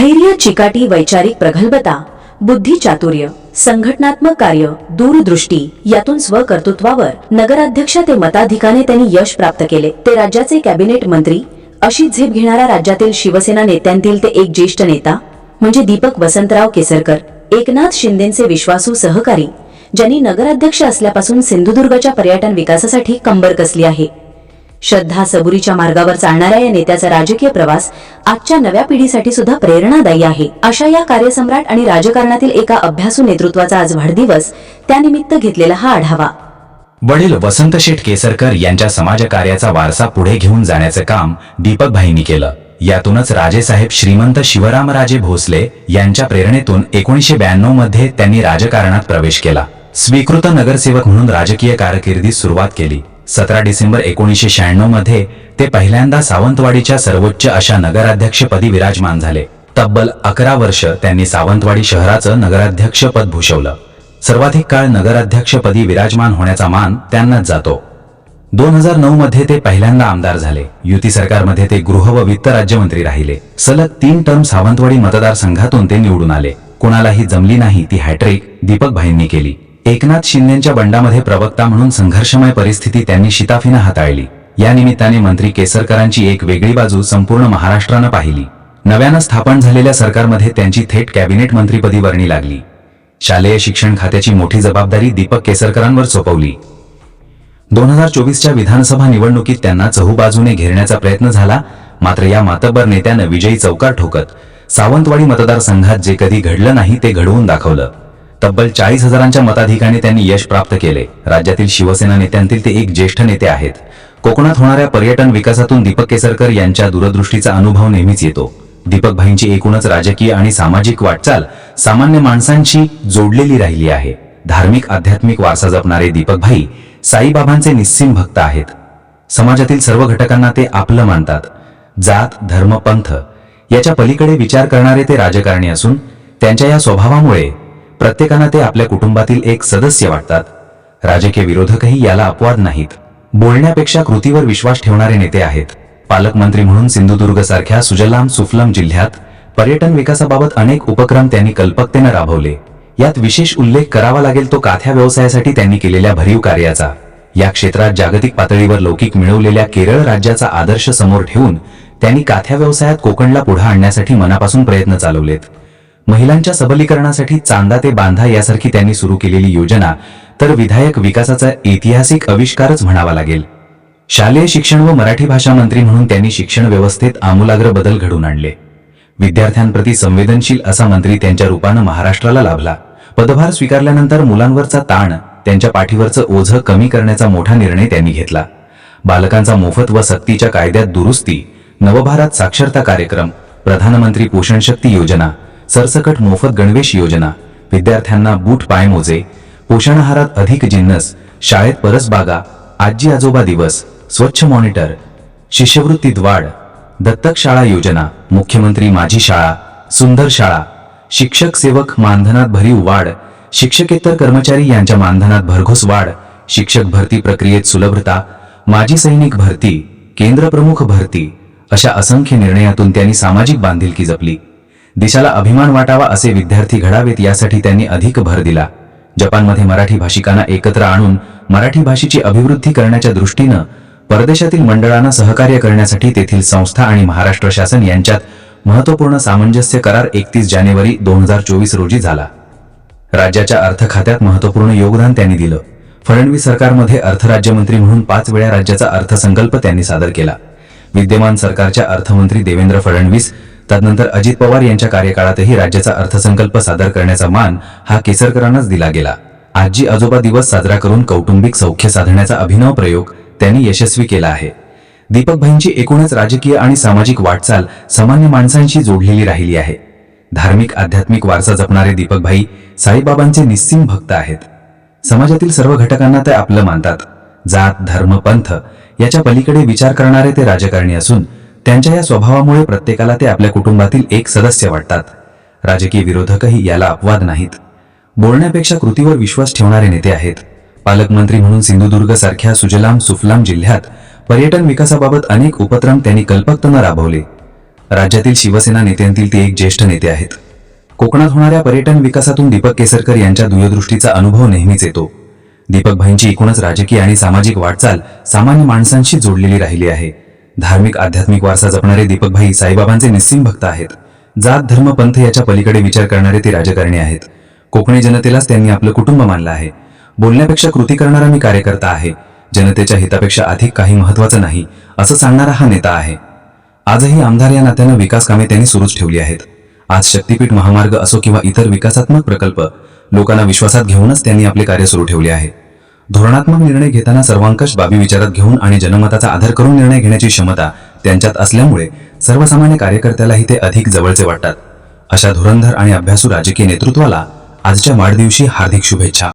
धैर्य चिकाटी वैचारिक प्रगल्भता बुद्धी चातुर्य संघटनात्मक कार्य दूरदृष्टी यातून स्वकर्तृत्वावर. नगराध्यक्ष ते मताधिकाने त्यांनी यश प्राप्त केले. ते राज्याचे कॅबिनेट मंत्री अशी झेप घेणारा राज्यातील शिवसेना नेत्यांतील ते एक ज्येष्ठ नेता म्हणजे दीपक वसंतराव केसरकर. एकनाथ शिंदेचे विश्वासू सहकारी ज्यांनी नगराध्यक्ष असल्यापासून सिंधुदुर्गच्या पर्यटन विकासासाठी कंबर कसली आहे. श्रद्धा सबुरीच्या मार्गावर चालणाऱ्या या नेत्याचा राजकीय प्रवास आजच्या नव्या पिढीसाठी सुद्धा प्रेरणादायी आहे. अशा या कार्यसम्राट आणि राजकारणातील एका अभ्यासू नेतृत्वाचा आज वाढदिवस त्यानिमित्त घेतलेला हा आढावा. वडील वसंत शेठ केसरकर यांच्या समाजकार्याचा वारसा पुढे घेऊन जाण्याचं काम दीपकभाईंनी केलं. यातूनच राजेसाहेब श्रीमंत शिवरामराजे भोसले यांच्या प्रेरणेतून एकोणीशे ब्याण्णवमध्ये त्यांनी राजकारणात प्रवेश केला. स्वीकृत नगरसेवक म्हणून राजकीय कारकिर्दीस सुरुवात केली. सतरा डिसेंबर एकोणीसशे शहाण्णवमध्ये ते पहिल्यांदा सावंतवाडीच्या सर्वोच्च अशा नगराध्यक्षपदी विराजमान झाले. तब्बल अकरा वर्ष त्यांनी सावंतवाडी शहराचं नगराध्यक्षपद भूषवलं. सर्वाधिक काळ नगराध्यक्षपदी विराजमान होण्याचा मान त्यांनाच जातो. दोन हजार नऊ मध्ये ते पहिल्यांदा आमदार झाले. युती सरकारमध्ये ते गृह व वित्त राज्यमंत्री राहिले. सलग तीन टर्म सावंतवाडी मतदारसंघातून ते निवडून आले. कोणालाही जमली नाही ती हॅट्रिक दीपक भाईंनी केली. एकनाथ शिंदेच्या बंडामध्ये प्रवक्ता म्हणून संघर्षमय परिस्थिती त्यांनी शिताफीनं हाताळली. या निमित्ताने मंत्री केसरकरांची एक वेगळी बाजू संपूर्ण महाराष्ट्रानं पाहिली. नव्यानं स्थापन झालेल्या सरकारमध्ये त्यांची थेट कॅबिनेट मंत्रीपदी वर्णी लागली. शालेय शिक्षण खात्याची मोठी जबाबदारी दीपक केसरकरांवर सोपवली. दोन हजार चोवीसच्या विधानसभा निवडणुकीत त्यांना चहूबाजूने घेरण्याचा प्रयत्न झाला मात्र या मातब्बर नेत्यानं विजयी चौकार ठोकत सावंतवाडी मतदारसंघात जे कधी घडलं नाही ते घडवून दाखवलं. तब्बल चाळीस हजारांच्या मताधिकाने त्यांनी यश प्राप्त केले. राज्यातील शिवसेना नेत्यांतील ते एक ज्येष्ठ नेते आहेत. कोकणात होणाऱ्या पर्यटन विकासातून दीपक केसरकर यांच्या दूरदृष्टीचा अनुभव नेहमीच येतो. दीपक भाईंची एकूणच राजकीय आणि सामाजिक वाटचाल सामान्य माणसांशी जोडलेली राहिली आहे. धार्मिक आध्यात्मिक वारसा जपणारे दीपक भाई साईबाबांचे निस्सीम भक्त आहेत. समाजातील सर्व घटकांना ते आपलं मानतात. जात धर्म पंथ याच्या पलीकडे विचार करणारे ते राजकारणी असून त्यांच्या या स्वभावामुळे प्रत्येकांना ते आपल्या कुटुंबातील एक सदस्य वाटतात. राजकीय विरोधकही याला अपवाद नाहीत. बोलण्यापेक्षा कृतीवर विश्वास ठेवणारे नेते आहेत. पालकमंत्री म्हणून सिंधुदुर्ग सारख्या सुजलाम सुफलम जिल्ह्यात पर्यटन विकासाबाबत अनेक उपक्रम त्यांनी कल्पकतेनं राबवले. यात विशेष उल्लेख करावा लागेल तो काथ्या व्यवसायासाठी त्यांनी केलेल्या भरीव कार्याचा. या क्षेत्रात जागतिक पातळीवर लौकिक मिळवलेल्या केरळ राज्याचा आदर्श समोर ठेवून त्यांनी काथ्या व्यवसायात कोकणला पुढे आणण्यासाठी मनापासून प्रयत्न चालवलेत. महिलांच्या सबलीकरणासाठी चांदा ते बांधा यासारखी त्यांनी सुरू केलेली योजना तर विधायक विकासाचा ऐतिहासिक आविष्कारच म्हणावा लागेल. शालेय शिक्षण व मराठी भाषा मंत्री म्हणून त्यांनी शिक्षण व्यवस्थेत आमूलाग्र बदल घडवून आणले. विद्यार्थ्यांप्रती संवेदनशील असा मंत्री त्यांच्या रूपानं महाराष्ट्राला लाभला. पदभार स्वीकारल्यानंतर मुलांवरचा ताण त्यांच्या पाठीवरचं ओझं कमी करण्याचा मोठा निर्णय त्यांनी घेतला. बालकांचा मोफत व सक्तीच्या कायद्यात दुरुस्ती नवभारत साक्षरता कार्यक्रम प्रधानमंत्री पोषण शक्ती योजना सरसकट मोफत गणवेश योजना. विद्यार्थ्यांना बूट पायमोजे. पोषण आहारात अधिक जिन्नस. शाळेत परसबागा आजी आजोबा दिवस. स्वच्छ मॉनिटर. शिष्यवृत्तीत वाढ दत्तक शाळा योजना. मुख्यमंत्री माझी शाळा. सुंदर शाळा. शिक्षक सेवक मानधनात भरीव वाढ. शिक्षकेतर कर्मचारी यांच्या मानधनात भरघोस वाढ. शिक्षक भरती प्रक्रियेत सुलभता. माजी सैनिक भरती. केंद्र प्रमुख भरती. अशा असंख्य निर्णयातून त्यांनी सामाजिक बांधिलकी जपली. देशाला अभिमान वाटावा असे विद्यार्थी घडावेत यासाठी त्यांनी अधिक भर दिला. जपानमध्ये मराठी भाषिकांना एकत्र आणून मराठी भाषेची अभिवृद्धी करण्याच्या दृष्टीनं परदेशातील मंडळांना सहकार्य करण्यासाठी तेथील संस्था आणि महाराष्ट्र शासन यांच्यात महत्त्वपूर्ण सामंजस्य करार एकतीस जानेवारी दोन हजार चोवीस रोजी झाला. राज्याच्या अर्थ खात्यात महत्त्वपूर्ण योगदान त्यांनी दिलं. फडणवीस सरकारमध्ये अर्थराज्यमंत्री म्हणून पाच वेळा राज्याचा अर्थसंकल्प त्यांनी सादर केला. विद्यमान सरकारच्या अर्थमंत्री देवेंद्र फडणवीस तदनंतर अजित पवार यांच्या कार्यकाळातही राज्याचा अर्थसंकल्प सादर करण्याचा मान हा केसरकरांनाच दिला गेला. आजी आजोबा दिवस साजरा करून कौटुंबिक सौख्य साधण्याचा अभिनव प्रयोग त्यांनी यशस्वी केला आहे. दीपकभाईंची एकूणच राजकीय आणि सामाजिक वाटचाल सामान्य माणसांशी जोडलेली राहिली आहे. धार्मिक आध्यात्मिक वारसा जपणारे दीपकभाई साईबाबांचे निस्सिम भक्त आहेत. समाजातील सर्व घटकांना ते आपलं मानतात. जात धर्म पंथ याच्या पलीकडे विचार करणारे ते राजकारणी असून त्यांच्या या स्वभावामुळे प्रत्येकाला ते आपल्या कुटुंबातील एक सदस्य वाटतात. राजकीय विरोधकही याला अपवाद नाहीत. बोलण्यापेक्षा कृतीवर विश्वास ठेवणारे नेते आहेत. पालकमंत्री म्हणून सिंधुदुर्ग सारख्या सुजलाम सुफलाम जिल्ह्यात पर्यटन विकासाबाबत अनेक उपक्रम त्यांनी कल्पकतेनं राबवले. राज्यातील शिवसेना नेत्यांतील ते एक ज्येष्ठ नेते आहेत. कोकणात होणाऱ्या पर्यटन विकासातून दीपक केसरकर यांच्या दूरदृष्टीचा अनुभव नेहमीच येतो. दीपक भाईंची एकूणच राजकीय आणि सामाजिक वाटचाल सामान्य माणसांशी जोडलेली राहिली आहे. धार्मिक आध्यात्मिक वारसा जपणारे दीपकभाई साईबाबांचे निस्सिम भक्त आहेत. जात धर्म पंथ याच्या पलीकडे विचार करणारे ते राजकारणी आहेत. कोकणी जनतेलाच त्यांनी आपलं कुटुंब मानलं आहे. बोलण्यापेक्षा कृती करणारा मी कार्यकर्ता आहे. जनतेच्या हितापेक्षा अधिक काही महत्वाचं नाही असं सांगणारा हा नेता आहे. आजही आमदार या नात्यानं विकास कामे त्यांनी सुरूच ठेवली आहेत. आज शक्तीपीठ महामार्ग असो किंवा इतर विकासात्मक प्रकल्प लोकांना विश्वासात घेऊनच त्यांनी आपले कार्य सुरू ठेवले आहे. धोरणात्मक निर्णय घेताना सर्वांकष बाबी विचारात घेऊन आणि जनमताचा आधार करून निर्णय घेण्याची क्षमता त्यांच्यात असल्यामुळे सर्वसामान्य कार्यकर्त्यालाही ते अधिक जवळचे वाटतात. अशा धुरंधर आणि अभ्यासू राजकीय नेतृत्वाला आजच्या वाढदिवशी हार्दिक शुभेच्छा.